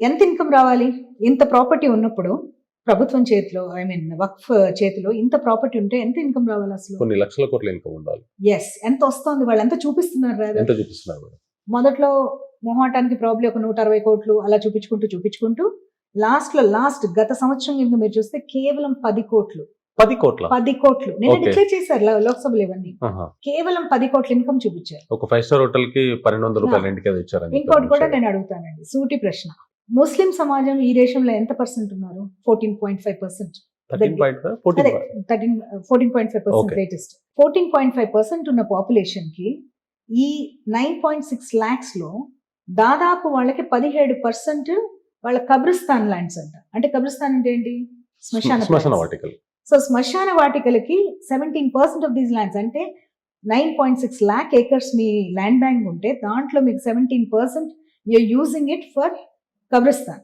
ఎంత ఇన్కమ్ రావాలి? ఇంత ప్రాపర్టీ ఉన్నప్పుడు ప్రభుత్వం చేతిలో ఐ మీన్ వక్ఫ్ చేతిలో ఇంత ప్రాపర్టీ ఉంటే ఎంత ఇన్కమ్ రావాలి అసలు? కొన్ని లక్షల కోట్ల ఇన్కమ్ ఉండాలి. ఎస్ ఎంత వస్తుంది? వాళ్ళు ఎంత చూపిస్తున్నారు? ఎంత చూపిస్తున్నారు మొదట్లో మొహాటానికి ప్రాబ్లం ఒక నూట అరవై కోట్లు అలా చూపించుకుంటూ చూపించుకుంటూ లాస్ట్లో లాస్ట్ గత సంవత్సరం కనుక మీరు చూస్తే కేవలం పది కోట్లు. పది కోట్ల? పది కోట్లు. నేను. డిక్లేర్ చేశారు లోక్సభలో ఇవన్నీ. కేవలం పది కోట్ల ఇన్కమ్ చూపించారు. ఒక ఫైవ్ స్టార్ హోటల్కి పన్నెండు వందల రూపాయలు ఇంకోటి కూడా నేను అడుగుతానండి. సూటి ప్రశ్న. ముస్లిం సమాజం ఈ దేశంలో ఎంత పర్సెంట్ ఉన్నారు? Fourteen point five percent thirteen fourteen point five percent. Latest fourteen point five percent ఉన్న పాపులేషన్కి ఈ నైన్ పాయింట్ సిక్స్ ల్యాక్స్లో దాదాపు వాళ్ళకి పదిహేడు పర్సెంట్ వాళ్ళ కబ్రిస్తాన్ ల్యాండ్స్ అంట. అంటే కబ్రిస్తాన్ అంటే ఏంటి? శ్మశాన. వాటికల్. సో శ్మశాన వాటికలకి seventeen percent of these lands అంటే nine point six lakh acres మీ ల్యాండ్ బ్యాంక్ ఉంటే దాంట్లో మీకు seventeen percent you're using it for kabristan